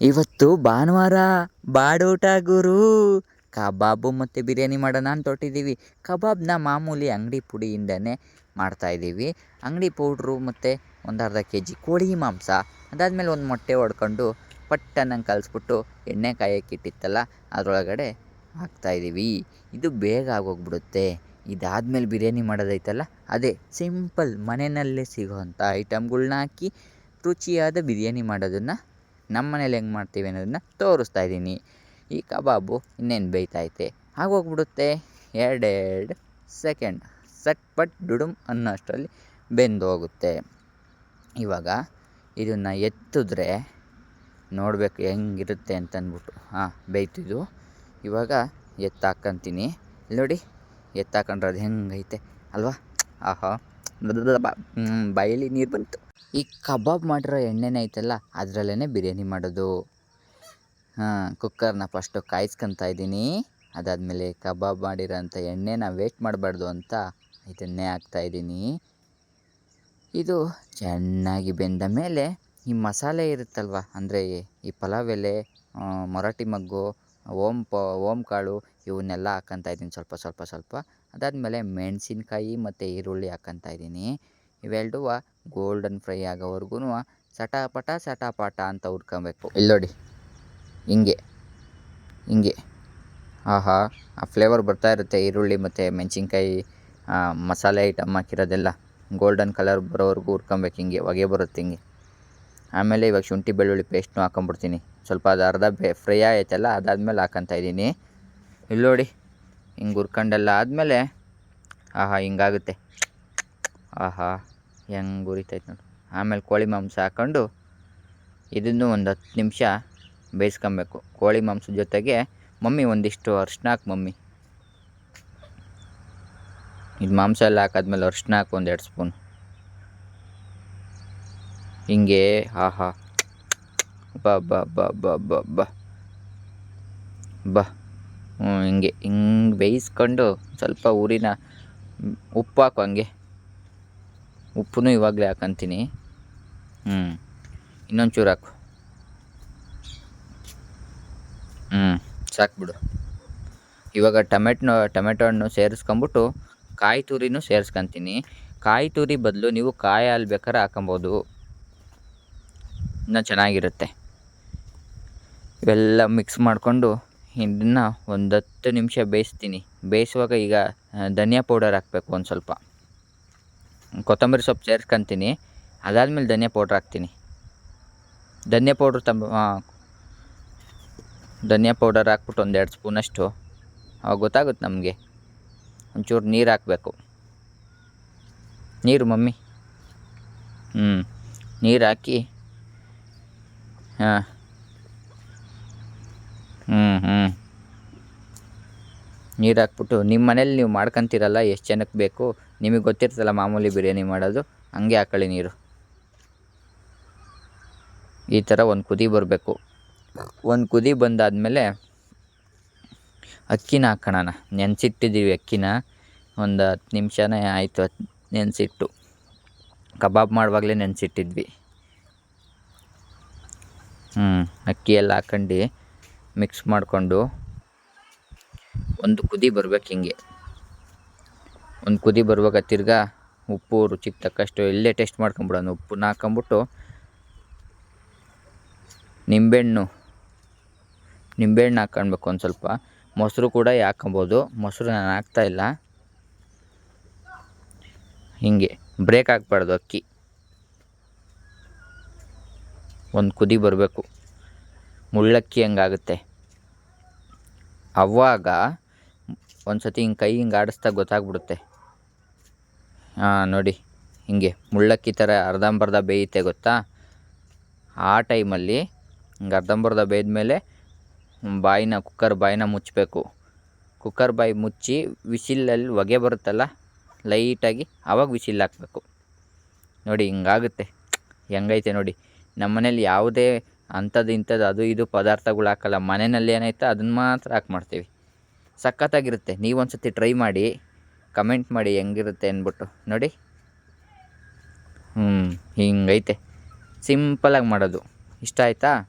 ಇವತ್ತು ಭಾನುವಾರ ಬಾಡೂಟ ಗುರು. ಕಬಾಬು ಮತ್ತು ಬಿರಿಯಾನಿ ಮಾಡೋಣ ಅಂತ ಹೊರಟಿದ್ದೀವಿ. ಕಬಾಬ್ನ ಮಾಮೂಲಿ ಅಂಗಡಿ ಪುಡಿಯಿಂದನೇ ಮಾಡ್ತಾಯಿದ್ದೀವಿ ಅಂಗಡಿ ಪೌಡ್ರು ಮತ್ತು ಒಂದು ಅರ್ಧ ಕೆ ಜಿ ಕೋಳಿ ಮಾಂಸ, ಅದಾದಮೇಲೆ ಒಂದು ಮೊಟ್ಟೆ ಹೊಡ್ಕೊಂಡು ಪಟ್ಟನಂಗೆ ಕಲಿಸ್ಬಿಟ್ಟು ಎಣ್ಣೆ ಕಾಯಕ್ಕಿಟ್ಟಿತ್ತಲ್ಲ ಅದರೊಳಗಡೆ ಹಾಕ್ತಾಯಿದ್ದೀವಿ ಇದು ಬೇಗ ಆಗೋಗ್ಬಿಡುತ್ತೆ. ಇದಾದಮೇಲೆ ಬಿರಿಯಾನಿ ಮಾಡೋದೈತಲ್ಲ, ಅದೇ ಸಿಂಪಲ್ ಮನೆಯಲ್ಲೇ ಸಿಗೋವಂಥ ಐಟಮ್ಗಳ್ನ ಹಾಕಿ ರುಚಿಯಾದ ಬಿರಿಯಾನಿ ಮಾಡೋದನ್ನು ನಮ್ಮ ಮನೇಲಿ ಹೆಂಗೆ ಮಾಡ್ತೀವಿ ಅನ್ನೋದನ್ನ ತೋರಿಸ್ತಾ ಇದ್ದೀನಿ. ಈ ಕಬಾಬು ಇನ್ನೇನು ಬೇಯ್ತೈತೆ ಆಗೋಗ್ಬಿಡುತ್ತೆ. ಎರಡೆರಡು ಸೆಕೆಂಡ್. ಸಟ್ ಪಟ್ ಡುಡುಮ್ ಅನ್ನೋ ಅಷ್ಟರಲ್ಲಿ ಬೆಂದು ಹೋಗುತ್ತೆ. ಇವಾಗ ಇದನ್ನು ಎತ್ತಿದ್ರೆ ನೋಡಬೇಕು ಹೆಂಗಿರುತ್ತೆ ಅಂತಂದ್ಬಿಟ್ಟು. ಹಾಂ ಬೇಯ್ತಿದ್ದು ಇವಾಗ ಎತ್ತಾಕ್ಕಂತೀನಿ ನೋಡಿ, ಎತ್ತಾಕೊಂಡ್ರೆ ಅದು ಹೆಂಗೈತೆ? ಅಲ್ವಾ? ಆಹಾ. ಬಾಯಲ್ಲಿ ನೀರು ಬಂತು. ಈ ಕಬಾಬ್ ಮಾಡಿರೋ ಎಣ್ಣೆನೇ ಐತಲ್ಲ ಅದರಲ್ಲೇ ಬಿರಿಯಾನಿ ಮಾಡೋದು. ಹಾಂ, ಕುಕ್ಕರ್ನ ಫಸ್ಟು ಕಾಯಿಸ್ಕೊತಾ ಇದ್ದೀನಿ. ಅದಾದಮೇಲೆ ಕಬಾಬ್ ಮಾಡಿರೋಂಥ ಎಣ್ಣೆನ ವೇಸ್ಟ್ ಮಾಡಬಾರ್ದು ಅಂತ ಇದನ್ನೇ ಹಾಕ್ತಾಯಿದ್ದೀನಿ ಇದು ಚೆನ್ನಾಗಿ ಬೆಂದ ಮೇಲೆ ಈ ಮಸಾಲೆ ಇರುತ್ತಲ್ವ, ಅಂದರೆ ಈ ಪಲಾವ್ ಎಲೆ ಮರಾಠಿ ಮಗ್ಗು ಓಮ್ ಪ ಓಮ್ ಕಾಳು ಇವನ್ನೆಲ್ಲ ಹಾಕ್ಕಂತ ಇದ್ದೀನಿ. ಸ್ವಲ್ಪ ಸ್ವಲ್ಪ ಸ್ವಲ್ಪ ಅದಾದಮೇಲೆ ಮೆಣಸಿನ್ಕಾಯಿ ಮತ್ತು ಈರುಳ್ಳಿ ಹಾಕ್ಕಂತ ಇದ್ದೀನಿ. ಇವೆರಡೂ ಗೋಲ್ಡನ್ ಫ್ರೈ ಆಗೋವರೆಗೂ ಸಟಾಪಟ ಸಟಾಪಟ ಅಂತ ಹುರ್ಕೊಬೇಕು. ಇಲ್ಲಿ ನೋಡಿ. ಹಿಂಗೆ. ಹಿಂಗೆ. ಆಹಾ, ಆ ಫ್ಲೇವರ್ ಬರ್ತಾ ಇರುತ್ತೆ ಈರುಳ್ಳಿ ಮತ್ತು ಮೆಣಸಿನ್ಕಾಯಿ ಮಸಾಲೆ ಐಟಮ್ ಹಾಕಿರೋದೆಲ್ಲ. ಗೋಲ್ಡನ್ ಕಲರ್ ಬರೋವರೆಗೂ ಹುರ್ಕೊಬೇಕು ಹಿಂಗೆ ಹೊಗೆ ಬರುತ್ತೆ ಹಿಂಗೆ. ಆಮೇಲೆ ಇವಾಗ ಶುಂಠಿ ಬೆಳ್ಳುಳ್ಳಿ ಪೇಸ್ಟ್ನು ಹಾಕೊಂಬಿಡ್ತೀನಿ. ಸ್ವಲ್ಪ ಅದು ಅರ್ಧ ಬೆ ಫ್ರೈ ಆಯ್ತಲ್ಲ, ಅದಾದಮೇಲೆ ಹಾಕೊತಾ ಇದ್ದೀನಿ. ಇಲ್ಲಿ ನೋಡಿ. ಹಿಂಗೆ ಹುರ್ಕೊಂಡೆಲ್ಲ ಆದಮೇಲೆ, ಆಹಾ, ಹಿಂಗಾಗುತ್ತೆ. ಆಹಾ, ಹೆಂಗೆ ಉರಿತೈತೆ ನೋಡಿ. ಆಮೇಲೆ ಕೋಳಿ ಮಾಂಸ ಹಾಕ್ಕೊಂಡು ಇದನ್ನು ಒಂದು ಹತ್ತು ನಿಮಿಷ ಬೇಯಿಸ್ಕೊಬೇಕು. ಕೋಳಿ ಮಾಂಸದ ಜೊತೆಗೆ ಮಮ್ಮಿ ಒಂದಿಷ್ಟು ಅರ್ಶಿನ ಹಾಕಿ ಮಮ್ಮಿ. ಇದು ಮಾಂಸ ಎಲ್ಲ ಹಾಕಾದ್ಮೇಲೆ ಅರ್ಶಿನ ಹಾಕು ಒಂದು ಎರಡು ಸ್ಪೂನ್. ಹಿಂಗೆ, ಆಹಾ. ಬಾ ಬಾ ಬಾ ಬಾ ಬಾ ಬಾ. ಬಾ. ಹಿಂಗೆ ಹಿಂಗೆ ಬೇಯಿಸ್ಕೊಂಡು ಸ್ವಲ್ಪ ಊರಿನ ಉಪ್ಪು ಹಾಕು ಹಂಗೆ. ಉಪ್ಪು ಇವಾಗಲೇ ಹಾಕಂತೀನಿ. ಹ್ಞೂ ಇನ್ನೊಂದು ಚೂರು ಹಾಕು ಹ್ಞೂ ಸಾಕ್ಬಿಡು ಇವಾಗ ಟೊಮೆಟೊ ಟೊಮೆಟೊ ಹಣ್ಣು ಸೇರಿಸ್ಕೊಂಬಿಟ್ಟು ಕಾಯಿ ತುರಿನೂ ಸೇರಿಸ್ಕೊಂತೀನಿ. ಕಾಯಿ ತುರಿ ಬದಲು ನೀವು ಕಾಯಿ ಹಾಲು ಬೇಕಾದ್ರೆ ಹಾಕೊಬೋದು. ಇನ್ನೂ ಚೆನ್ನಾಗಿರುತ್ತೆ. ಇವೆಲ್ಲ ಮಿಕ್ಸ್ ಮಾಡಿಕೊಂಡು ಇದನ್ನು ಒಂದು ಹತ್ತು ನಿಮಿಷ ಬೇಯಿಸ್ತೀನಿ. ಬೇಯಿಸುವಾಗ ಈಗ ಧನಿಯಾ ಪೌಡರ್ ಹಾಕಬೇಕು ಒಂದು ಸ್ವಲ್ಪ. ಕೊತ್ತಂಬರಿ ಸೊಪ್ಪು ಸೇರ್ಸ್ಕೊತೀನಿ. ಅದಾದಮೇಲೆ ಧನಿಯಾ ಪೌಡ್ರ್ ಹಾಕ್ತೀನಿ. ಧನಿಯಾ ಪೌಡ್ರ್ ತಂಬ ಧನಿಯಾ ಪೌಡರ್ ಹಾಕ್ಬಿಟ್ಟು ಒಂದು ಎರಡು ಸ್ಪೂನಷ್ಟು ಅವಾಗ ಗೊತ್ತಾಗುತ್ತೆ ನಮಗೆ. ಒಂಚೂರು ನೀರು ಹಾಕಬೇಕು. ನೀರು ಮಮ್ಮಿ. ಹ್ಞೂ ನೀರು ಹಾಕಿ ಹಾಂ ಹ್ಞೂ ಹ್ಞೂ ನೀರು ಹಾಕ್ಬಿಟ್ಟು ನಿಮ್ಮ ಮನೇಲಿ ನೀವು ಮಾಡ್ಕೊತೀರಲ್ಲ, ಎಷ್ಟು ಜನಕ್ಕೆ ಬೇಕು? ನಿಮಗೆ ಗೊತ್ತಿರ್ತಲ್ಲ ಮಾಮೂಲಿ ಬಿರಿಯಾನಿ ಮಾಡೋದು. ಹಂಗೆ ಹಾಕೊಳ್ಳಿ ನೀರು. ಈ ಥರ ಒಂದು ಕುದಿ ಬರಬೇಕು. ಒಂದು ಕುದಿ ಬಂದಾದಮೇಲೆ ಅಕ್ಕಿನ ಹಾಕೋಣ ನೆನೆಸಿಟ್ಟಿದ್ದೀವಿ ಅಕ್ಕಿನ. ಒಂದು ಹತ್ತು ನಿಮಿಷನೇ ಆಯಿತು ನೆನೆಸಿಟ್ಟು. ಕಬಾಬ್ ಮಾಡುವಾಗಲೇ ನೆನೆಸಿಟ್ಟಿದ್ವಿ. ಹ್ಞೂ ಅಕ್ಕಿ ಎಲ್ಲ ಹಾಕೊಂಡು ಮಿಕ್ಸ್ ಮಾಡಿಕೊಂಡು ಒಂದು ಕುದಿ ಬರ್ಬೇಕು ಹಿಂಗೆ. ಒಂದು ಕುದಿ ಬರುವಾಗ ತಿರ್ಗಾ ಉಪ್ಪು ರುಚಿಗೆ ತಕ್ಕಷ್ಟು ಇಲ್ಲೇ ಟೇಸ್ಟ್ ಮಾಡ್ಕೊಂಬಿಡೋಣ. ಉಪ್ಪನ್ನ ಹಾಕೊಂಬಿಟ್ಟು ನಿಂಬೆಹಣ್ಣು ನಿಂಬೆಹಣ್ಣು ಹಾಕೊಳ್ಬೇಕು ಒಂದು ಸ್ವಲ್ಪ. ಮೊಸರು ಕೂಡ ಹಾಕೊಬೋದು. ಮೊಸರು ನಾನು ಹಾಕ್ತಾಯಿಲ್ಲ ಹೀಗೆ ಬ್ರೇಕ್ ಹಾಕ್ಬಾರ್ದು ಅಕ್ಕಿ. ಒಂದು ಕುದಿ ಬರಬೇಕು. ಮುಳ್ಳಕ್ಕಿ ಹಂಗಾಗುತ್ತೆ. ಅವಾಗ ಒಂದು ಸತಿ ಹಿಂಗೆ ಕೈ ಹಿಂಗೆ ಆಡಿಸ್ದಾಗ ಗೊತ್ತಾಗ್ಬಿಡುತ್ತೆ. ಹಾಂ, ನೋಡಿ. ಹಿಂಗೆ ಮುಳ್ಳಕ್ಕಿ ಥರ ಅರ್ಧಂಬರ್ಧ ಬೇಯುತ್ತೆ ಗೊತ್ತಾ? ಆ ಟೈಮಲ್ಲಿ ಹಿಂಗೆ ಅರ್ಧಂಬರ್ಧ ಬೇಯ್ದ ಮೇಲೆ ಬಾಯಿನ, ಕುಕ್ಕರ್ ಬಾಯಿನ ಮುಚ್ಚಬೇಕು ಕುಕ್ಕರ್ ಬಾಯಿ ಮುಚ್ಚಿ ವಿಸಿಲಲ್ಲಿ ಹೊಗೆ ಬರುತ್ತಲ್ಲ, ಲೈಟಾಗಿ ಆವಾಗ ವಿಸಿಲ್ ಹಾಕಬೇಕು. ನೋಡಿ, ಹಿಂಗಾಗುತ್ತೆ. ಹೆಂಗೈತೆ ನೋಡಿ. ನಮ್ಮ ಮನೇಲಿ ಯಾವುದೇ ಅಂಥದ್ದು ಇಂಥದ್ದು ಅದು ಇದು ಪದಾರ್ಥಗಳು ಹಾಕಲ್ಲ. ಮನೆಯಲ್ಲಿ ಏನೈತೆ ಅದನ್ನು ಮಾತ್ರ ಹಾಕಿ ಮಾಡ್ತೀವಿ. ಸಖತ್ತಾಗಿರುತ್ತೆ. ನೀವು ಒಂದು ಸತಿ ಟ್ರೈ ಮಾಡಿ ಕಮೆಂಟ್ ಮಾಡಿ ಹೆಂಗಿರುತ್ತೆ ಅಂದ್ಬಿಟ್ಟು. ನೋಡಿ. ಹ್ಞೂ ಹಿಂಗೈತೆ. ಸಿಂಪಲಾಗಿ ಮಾಡೋದು. ಇಷ್ಟ ಆಯಿತಾ?